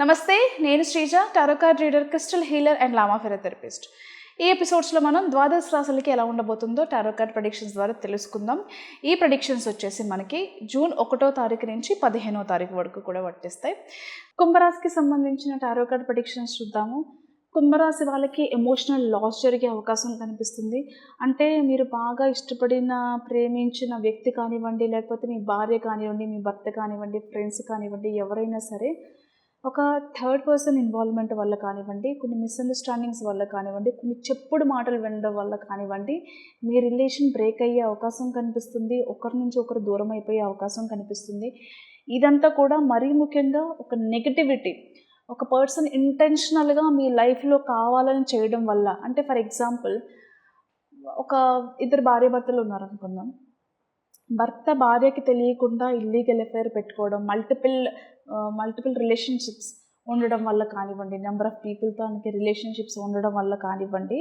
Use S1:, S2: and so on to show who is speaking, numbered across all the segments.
S1: నమస్తే నేను Sreeja tarot card reader crystal healer and lama fera therapist ఈ ఎపిసోడ్స్లో మనం ద్వాదశ రాశులకి ఎలా ఉండబోతుందో టారోకార్డ్ ప్రొడిక్షన్స్ ద్వారా తెలుసుకుందాం. ఈ ప్రొడిక్షన్స్ వచ్చేసి మనకి జూన్ ఒకటో తారీఖు నుంచి పదిహేనో తారీఖు వరకు కూడా వర్తిస్తాయి. కుంభరాశికి సంబంధించిన టారోకార్డ్ ప్రొడిక్షన్స్ చూద్దాము. కుంభరాశి వాళ్ళకి ఎమోషనల్ లాస్ జరిగే అవకాశం కనిపిస్తుంది. అంటే మీరు బాగా ఇష్టపడిన ప్రేమించిన వ్యక్తి కానివ్వండి లేకపోతే మీ భార్య కానివ్వండి మీ భర్త కానివ్వండి ఫ్రెండ్స్ కానివ్వండి ఎవరైనా సరే ఒక థర్డ్ పర్సన్ ఇన్వాల్వ్మెంట్ వల్ల కానివ్వండి కొన్ని మిస్అండర్స్టాండింగ్స్ వల్ల కానివ్వండి కొన్ని చెప్పుడు మాటలు వినడం వల్ల కానివ్వండి మీ రిలేషన్ బ్రేక్ అయ్యే అవకాశం కనిపిస్తుంది ఒకరి నుంచి ఒకరు దూరం అయిపోయే అవకాశం కనిపిస్తుంది. ఇదంతా కూడా మరీ ముఖ్యంగా ఒక నెగటివిటీ ఒక పర్సన్ ఇంటెన్షనల్గా మీ లైఫ్లో కావాలని చేయడం వల్ల అంటే ఫర్ ఎగ్జాంపుల్ ఒక ఇద్దరు భార్యాభర్తలు ఉన్నారనుకుందాం. భర్త భార్యకి తెలియకుండా ఇల్లీగల్ ఎఫైర్ పెట్టుకోవడం మల్టిపుల్ మల్టిపుల్ రిలేషన్షిప్స్ ఉండడం వల్ల కానివ్వండి నెంబర్ ఆఫ్ పీపుల్తో ఆయనకి రిలేషన్షిప్స్ ఉండడం వల్ల కానివ్వండి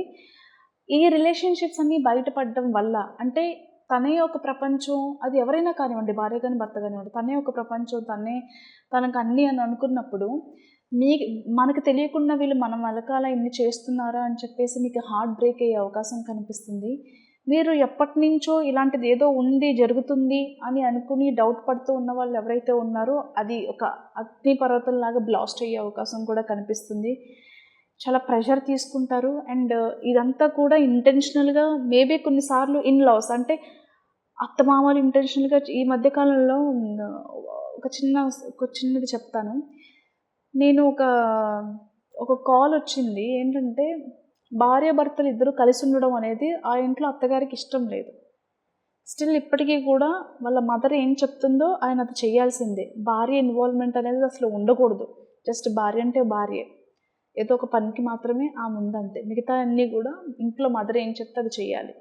S1: ఈ రిలేషన్షిప్స్ అన్నీ బయటపడడం వల్ల అంటే తనే ఒక ప్రపంచం అది ఎవరైనా కానివ్వండి భార్య కానీ భర్త కానివ్వండి తనే ఒక ప్రపంచం తనే తనకు అన్నీ అని అనుకున్నప్పుడు మీ మనకు తెలియకుండా వీళ్ళు మనం వెనకాల ఇన్ని చేస్తున్నారా అని చెప్పేసి మీకు హార్ట్ బ్రేక్ అయ్యే అవకాశం కనిపిస్తుంది. మీరు ఎప్పటి నుంచో ఇలాంటిది ఏదో ఉంది జరుగుతుంది అని అనుకుని డౌట్ పడుతూ ఉన్న వాళ్ళు ఎవరైతే ఉన్నారో అది ఒక అగ్నిపర్వతంలాగా బ్లాస్ట్ అయ్యే అవకాశం కూడా కనిపిస్తుంది. చాలా ప్రెషర్ తీసుకుంటారు అండ్ ఇదంతా కూడా ఇంటెన్షనల్గా మేబీ కొన్నిసార్లు ఇన్ లాస్ అంటే అత్తమామలు ఇంటెన్షనల్గా ఈ మధ్యకాలంలో ఒక చిన్న ఒక చిన్నది చెప్తాను. నేను ఒక ఒక కాల్ వచ్చింది. ఏంటంటే భార్యాభర్తలు ఇద్దరు కలిసి ఉండడం అనేది ఆ ఇంట్లో అత్తగారికి ఇష్టం లేదు. స్టిల్ ఇప్పటికీ కూడా వాళ్ళ మదర్ ఏం చెప్తుందో ఆయన అది చేయాల్సిందే. భార్య ఇన్వాల్వ్మెంట్ అనేది అసలు ఉండకూడదు. జస్ట్ భార్య అంటే భార్య. ఏదో ఒక పనికి మాత్రమే ఆ ఉందంతే మిగతా అన్నీ కూడా ఇంట్లో మదర్ ఏం చెప్తే అది చేయాలి.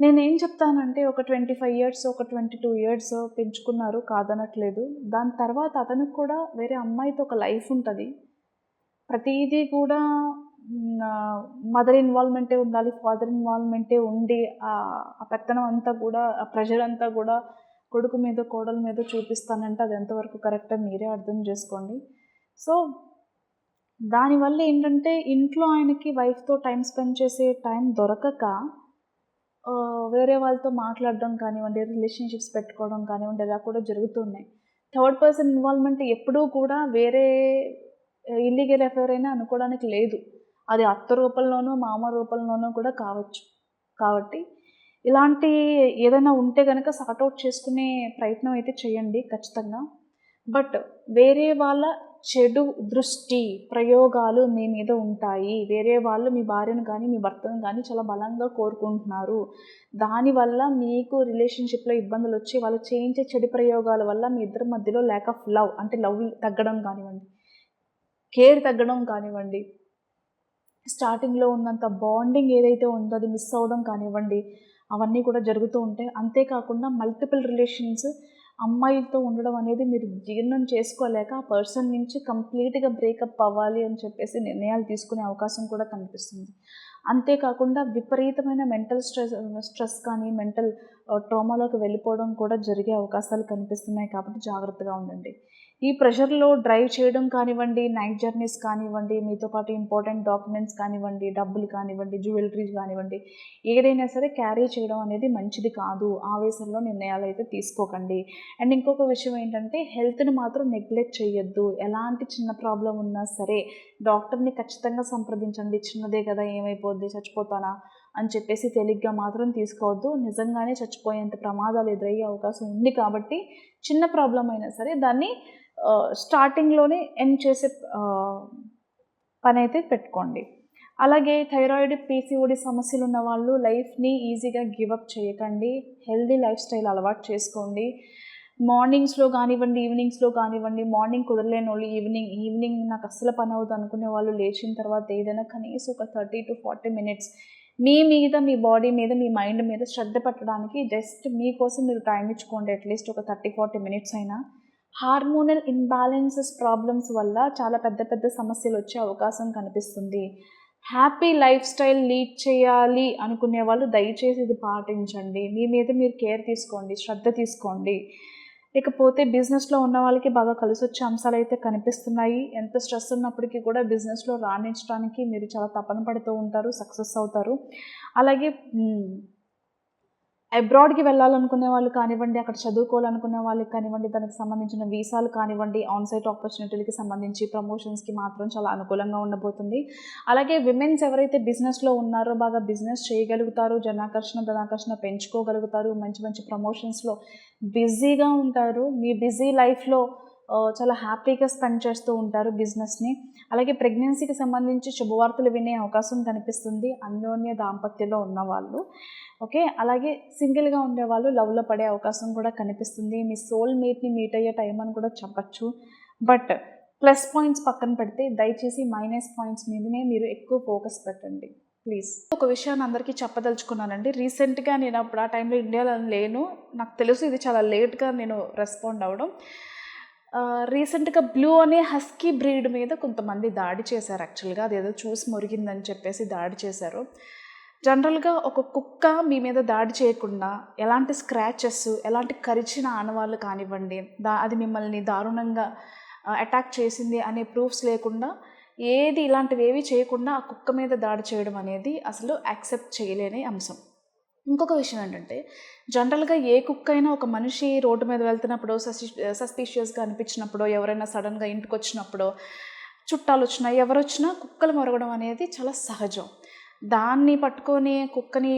S1: నేనేం చెప్తానంటే ఒక ట్వంటీ ఫైవ్ ఇయర్స్ ఒక ట్వంటీ టూ ఇయర్స్ పెంచుకున్నారు కాదనట్లేదు. దాని తర్వాత అతనికి కూడా వేరే అమ్మాయితో ఒక లైఫ్ ఉంటుంది. ప్రతిదీ కూడా మదర్ ఇన్వాల్వ్మెంటే ఉండాలి ఫాదర్ ఇన్వాల్వ్మెంటే ఉండి ఆ పెత్తనం అంతా కూడా ఆ ప్రెషర్ అంతా కూడా కొడుకు మీద కోడల మీద చూపిస్తానంటే అది ఎంతవరకు కరెక్టో మీరే అర్థం చేసుకోండి. సో దానివల్ల ఏంటంటే ఇంట్లో ఆయనకి వైఫ్తో టైం స్పెండ్ చేసే టైం దొరకక వేరే వాళ్ళతో మాట్లాడడం కానివ్వండి రిలేషన్షిప్స్ పెట్టుకోవడం కానివ్వండి ఇలా కూడా జరుగుతున్నాయి థర్డ్ పర్సన్ ఇన్వాల్వ్మెంట్ ఎప్పుడూ కూడా వేరే ఇల్లీగల్ అఫైర్ అయినా అనుకోవడానికి లేదు. అది అత్త రూపంలోనూ మామ రూపంలోనూ కూడా కావచ్చు. కాబట్టి ఇలాంటి ఏదైనా ఉంటే కనుక సార్ట్అవుట్ చేసుకునే ప్రయత్నం అయితే చేయండి ఖచ్చితంగా. బట్ వేరే వాళ్ళ చెడు దృష్టి ప్రయోగాలు మీ మీద ఉంటాయి. వేరే వాళ్ళు మీ భార్యను కానీ మీ భర్తను కానీ చాలా బలంగా కోరుకుంటున్నారు. దానివల్ల మీకు రిలేషన్షిప్లో ఇబ్బందులు వచ్చి వాళ్ళు చేయించే చెడు ప్రయోగాల వల్ల మీ ఇద్దరి మధ్యలో ల్యాక్ ఆఫ్ లవ్ అంటే లవ్ తగ్గడం కానివ్వండి కేర్ తగ్గడం కానివ్వండి స్టార్టింగ్లో ఉన్నంత బాండింగ్ ఏదైతే ఉందో అది మిస్ అవ్వడం కానివ్వండి అవన్నీ కూడా జరుగుతూ ఉంటాయి. అంతేకాకుండా మల్టిపుల్ రిలేషన్స్ అమ్మాయిలతో ఉండడం అనేది మీరు జీర్ణం చేసుకోలేక ఆ పర్సన్ నుంచి కంప్లీట్గా బ్రేకప్ అవ్వాలి అని చెప్పేసి నిర్ణయాలు తీసుకునే అవకాశం కూడా కనిపిస్తుంది. అంతేకాకుండా విపరీతమైన మెంటల్ స్ట్రెస్ స్ట్రెస్ కానీ మెంటల్ ట్రామాలోకి uh, వెళ్ళిపోవడం కూడా జరిగే అవకాశాలు కనిపిస్తున్నాయి కాబట్టి జాగ్రత్తగా ఉండండి. ఈ ప్రెషర్లో డ్రైవ్ చేయడం కానివ్వండి నైట్ జర్నీస్ కానివ్వండి మీతో పాటు ఇంపార్టెంట్ డాక్యుమెంట్స్ కానివ్వండి డబ్బులు కానివ్వండి జ్యువెలరీస్ కానివ్వండి ఏదైనా సరే క్యారీ చేయడం అనేది మంచిది కాదు. ఆవేశంలో నిర్ణయాలు అయితే తీసుకోకండి. అండ్ ఇంకొక విషయం ఏంటంటే హెల్త్ని మాత్రం నెగ్లెక్ట్ చేయొద్దు. ఎలాంటి చిన్న ప్రాబ్లం ఉన్నా సరే డాక్టర్ని ఖచ్చితంగా సంప్రదించండి. చిన్నదే కదా ఏమైపోద్ది చచ్చిపోతానా అని చెప్పేసి తేలిగ్గా మాత్రం తీసుకోవద్దు. నిజంగానే చచ్చిపోయేంత ప్రమాదాలు ఎదురయ్యే అవకాశం ఉంది కాబట్టి చిన్న ప్రాబ్లం అయినా సరే దాన్ని స్టార్టింగ్లోనే ఎండ్ చేసే పని అయితే పెట్టుకోండి. అలాగే థైరాయిడ్ పీసీఓడి సమస్యలు ఉన్న వాళ్ళు లైఫ్ని ఈజీగా గివప్ చేయకండి. హెల్దీ లైఫ్ స్టైల్ అలవాటు చేసుకోండి. మార్నింగ్స్లో కానివ్వండి ఈవినింగ్స్లో కానివ్వండి మార్నింగ్ కుదరలేని వాళ్ళు ఈవినింగ్ ఈవినింగ్ నాకు అస్సలు పని అవుతుంది అనుకునే వాళ్ళు లేచిన తర్వాత ఏదైనా కనీసం ఒక థర్టీ టు ఫార్టీ మినిట్స్ మీ మీద మీ బాడీ మీద మీ మైండ్ మీద శ్రద్ధ పెట్టడానికి జస్ట్ మీకోసం మీరు టైం ఇచ్చుకోండి. అట్లీస్ట్ ఒక థర్టీ ఫార్టీ మినిట్స్ అయినా. హార్మోనల్ ఇన్బ్యాలెన్సెస్ ప్రాబ్లమ్స్ వల్ల చాలా పెద్ద పెద్ద సమస్యలు వచ్చే అవకాశం కనిపిస్తుంది. హ్యాపీ లైఫ్ స్టైల్ లీడ్ చేయాలి అనుకునే వాళ్ళు దయచేసి ఇది పాటించండి. మీ మీద మీరు కేర్ తీసుకోండి శ్రద్ధ తీసుకోండి. ఇకపోతే బిజినెస్లో ఉన్న వాళ్ళకి బాగా కలిసి వచ్చే అంశాలు అయితే కనిపిస్తున్నాయి. ఎంత స్ట్రెస్ ఉన్నప్పటికీ కూడా బిజినెస్లో రాణించడానికి మీరు చాలా తపన పడుతూ ఉంటారు సక్సెస్ అవుతారు. అలాగే అబ్రాడ్కి వెళ్ళాలనుకునే వాళ్ళు కానివ్వండి అక్కడ చదువుకోవాలనుకునే వాళ్ళకి కానివ్వండి దానికి సంబంధించిన వీసాలు కానివ్వండి ఆన్సైట్ ఆపర్చునిటీలకి సంబంధించి ప్రమోషన్స్కి మాత్రం చాలా అనుకూలంగా ఉండబోతుంది. అలాగే విమెన్స్ ఎవరైతే బిజినెస్లో ఉన్నారో బాగా బిజినెస్ చేయగలుగుతారు జనాకర్షణ ధనాకర్షణ పెంచుకోగలుగుతారు మంచి మంచి ప్రమోషన్స్లో బిజీగా ఉంటారు. మీ బిజీ లైఫ్లో చాలా హ్యాపీగా స్పెండ్ చేస్తూ ఉంటారు బిజినెస్ని. అలాగే ప్రెగ్నెన్సీకి సంబంధించి శుభవార్తలు వినే అవకాశం కనిపిస్తుంది అన్యోన్య దాంపత్యంలో ఉన్నవాళ్ళు. ఓకే? అలాగే సింగిల్గా ఉండేవాళ్ళు లవ్లో పడే అవకాశం కూడా కనిపిస్తుంది. మీ సోల్ మీట్ని మీట్ అయ్యే టైం అని కూడా చెప్పచ్చు. బట్ ప్లస్ పాయింట్స్ పక్కన పెడితే దయచేసి మైనస్ పాయింట్స్ మీదనే మీరు ఎక్కువ ఫోకస్ పెట్టండి. ప్లీజ్. ఒక విషయాన్ని అందరికీ చెప్పదలుచుకున్నానండి. రీసెంట్గా నేను అప్పుడు ఆ టైంలో ఇండియాలో లేను. నాకు తెలుసు ఇది చాలా లేట్గా నేను రెస్పాండ్ అవ్వడం. రీసెంట్గా బ్లూ అనే హస్కీ బ్రీడ్ మీద కొంతమంది దాడి చేశారు యాక్చువల్గా. అదేదో చూసి మురిగిందని చెప్పేసి దాడి చేశారు. జనరల్గా ఒక కుక్క మీ మీద దాడి చేయకుండా ఎలాంటి స్క్రాచెస్ ఎలాంటి కరిచిన ఆనవాళ్ళు కానివ్వండి దా అది మిమ్మల్ని దారుణంగా అటాక్ చేసింది అనే ప్రూఫ్స్ లేకుండా ఏది ఇలాంటివి ఏవి చేయకుండా ఆ కుక్క మీద దాడి చేయడం అనేది అసలు యాక్సెప్ట్ చేయలేని అంశం. ఇంకొక విషయం ఏంటంటే జనరల్గా ఏ కుక్క అయినా ఒక మనిషి రోడ్డు మీద వెళ్తున్నప్పుడు సస్పి సస్పీషియస్గా అనిపించినప్పుడు ఎవరైనా సడన్గా ఇంటికి వచ్చినప్పుడు చుట్టాలు వచ్చినా ఎవరు వచ్చినా కుక్కలు మొరగడం అనేది చాలా సహజం. దాన్ని పట్టుకొని కుక్కని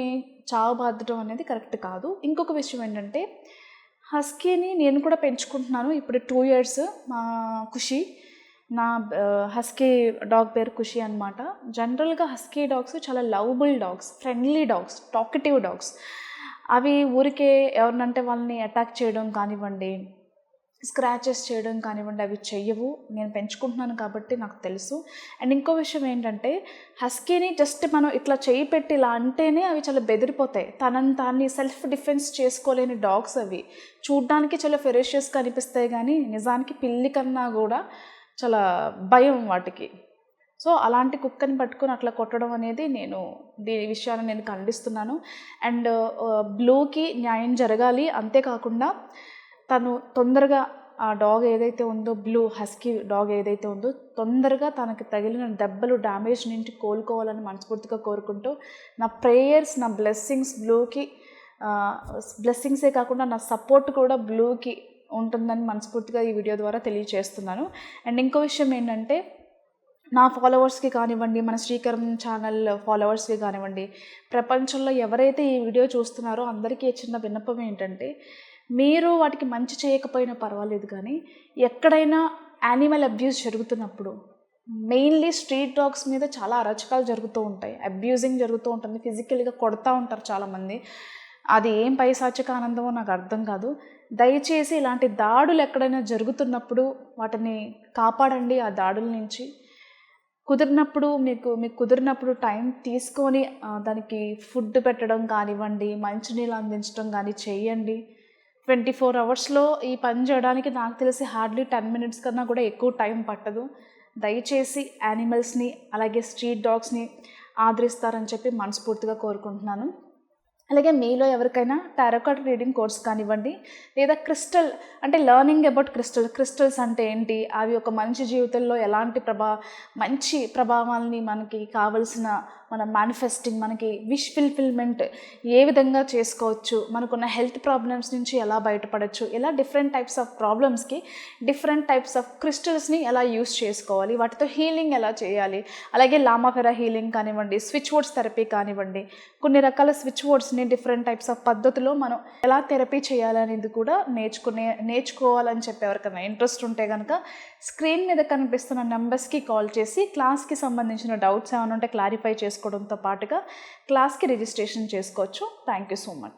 S1: చావు బాధడం అనేది కరెక్ట్ కాదు. ఇంకొక విషయం ఏంటంటే హస్కీని నేను కూడా పెంచుకుంటున్నాను. ఇప్పుడు టూ ఇయర్స్ మా ఖుషి. నా హస్కీ డాగ్ పేరు ఖుషి అనమాట జనరల్గా హస్కీ డాగ్స్ చాలా lovable dogs friendly dogs talkative dogs అవి ఊరికే ఎవరినంటే వాళ్ళని అటాక్ చేయడం కానివ్వండి స్క్రాచెస్ చేయడం కానివ్వండి అవి చెయ్యవు. నేను పెంచుకుంటున్నాను కాబట్టి నాకు తెలుసు. అండ్ ఇంకో విషయం ఏంటంటే హస్కీని జస్ట్ మనం ఇట్లా చేయి పెట్టి ఇలా అంటేనే అవి చాలా బెదిరిపోతాయి. తనని తాన్ని సెల్ఫ్ డిఫెన్స్ చేసుకోలేని డాగ్స్ అవి. చూడ్డానికి చాలా ఫెరేషియస్గా అనిపిస్తాయి కానీ నిజానికి పిల్లి కన్నా కూడా చాలా భయం వాటికి. సో అలాంటి కుక్కని పట్టుకొని అట్లా కొట్టడం అనేది నేను దీని విషయాన్ని నేను ఖండిస్తున్నాను. అండ్ బ్లూకి న్యాయం జరగాలి. అంతేకాకుండా తను తొందరగా ఆ డాగ్ ఏదైతే ఉందో బ్లూ హస్కీ డాగ్ ఏదైతే ఉందో తొందరగా తనకి తగిలిన దెబ్బలు డ్యామేజ్ నుంచి కోలుకోవాలని మనస్ఫూర్తిగా కోరుకుంటూ నా ప్రేయర్స్ నా బ్లెస్సింగ్స్ బ్లూకి బ్లెస్సింగ్సే కాకుండా నా సపోర్ట్ కూడా బ్లూకి ఉంటుందని మనస్ఫూర్తిగా ఈ వీడియో ద్వారా తెలియజేస్తున్నాను అండ్ ఇంకో విషయం ఏంటంటే నా ఫాలోవర్స్కి కానివ్వండి మన శ్రీకరం ఛానల్ ఫాలోవర్స్కి కానివ్వండి ప్రపంచంలో ఎవరైతే ఈ వీడియో చూస్తున్నారో అందరికీ చిన్న విన్నపం ఏంటంటే మీరు వాటికి మంచి చేయకపోయినా పర్వాలేదు కానీ ఎక్కడైనా యానిమల్ అబ్యూస్ జరుగుతున్నప్పుడు మెయిన్లీ స్ట్రీట్ డాగ్స్ మీద చాలా అరచకాలు జరుగుతూ ఉంటాయి. అబ్యూజింగ్ జరుగుతూ ఉంటుంది. ఫిజికల్గా కొడతా ఉంటారు చాలామంది. అది ఏం పైశాచిక ఆనందమో నాకు అర్థం కాదు. దయచేసి ఇలాంటి దాడులు ఎక్కడైనా జరుగుతున్నప్పుడు వాటిని కాపాడండి ఆ దాడుల నుంచి. కుదిరినప్పుడు మీకు మీకు కుదిరినప్పుడు టైం తీసుకొని దానికి ఫుడ్ పెట్టడం కానివ్వండి మంచినీళ్ళు అందించడం కానీ చేయండి. ట్వంటీ ఫోర్ అవర్స్లో ఈ పని చేయడానికి నాకు తెలిసి హార్డ్లీ టెన్ మినిట్స్ కన్నా కూడా ఎక్కువ టైం పట్టదు. దయచేసి యానిమల్స్ని అలాగే స్ట్రీట్ డాగ్స్ని ఆదరిస్తారని చెప్పి మనస్ఫూర్తిగా కోరుకుంటున్నాను. అలాగే మీలో ఎవరికైనా టారోకాట్ రీడింగ్ కోర్స్ కానివ్వండి లేదా క్రిస్టల్ అంటే లెర్నింగ్ అబౌట్ క్రిస్టల్ క్రిస్టల్స్ అంటే ఏంటి అవి ఒక మనిషి జీవితంలో ఎలాంటి ప్రభా మంచి ప్రభావాల్ని మనకి కావలసిన మన మేనిఫెస్టింగ్ మనకి విష్ ఫిల్ఫిల్మెంట్ ఏ విధంగా చేసుకోవచ్చు మనకున్న హెల్త్ ప్రాబ్లమ్స్ నుంచి ఎలా బయటపడవచ్చు ఇలా డిఫరెంట్ టైప్స్ ఆఫ్ ప్రాబ్లమ్స్కి డిఫరెంట్ టైప్స్ ఆఫ్ క్రిస్టల్స్ని ఎలా యూస్ చేసుకోవాలి వాటితో హీలింగ్ ఎలా చేయాలి అలాగే లామాఫెరా హీలింగ్ కానివ్వండి స్విచ్ బోర్డ్స్ థెరపీ కానివ్వండి కొన్ని రకాల స్విచ్ బోర్డ్స్ వర్డ్స్ని డిఫరెంట్ టైప్స్ ఆఫ్ పద్ధతిలో మనం ఎలా థెరపీ చేయాలనేది కూడా నేర్చుకునే నేర్చుకోవాలని చెప్పి ఎవరికైనా ఇంట్రెస్ట్ ఉంటే కనుక స్క్రీన్ మీద కనిపిస్తున్న నెంబర్స్కి కాల్ చేసి క్లాస్కి సంబంధించిన డౌట్స్ ఏమైనా ఉంటే క్లారిఫై చేసుకోవడంతో పాటుగా క్లాస్కి రిజిస్ట్రేషన్ చేసుకోవచ్చు. Thank you so much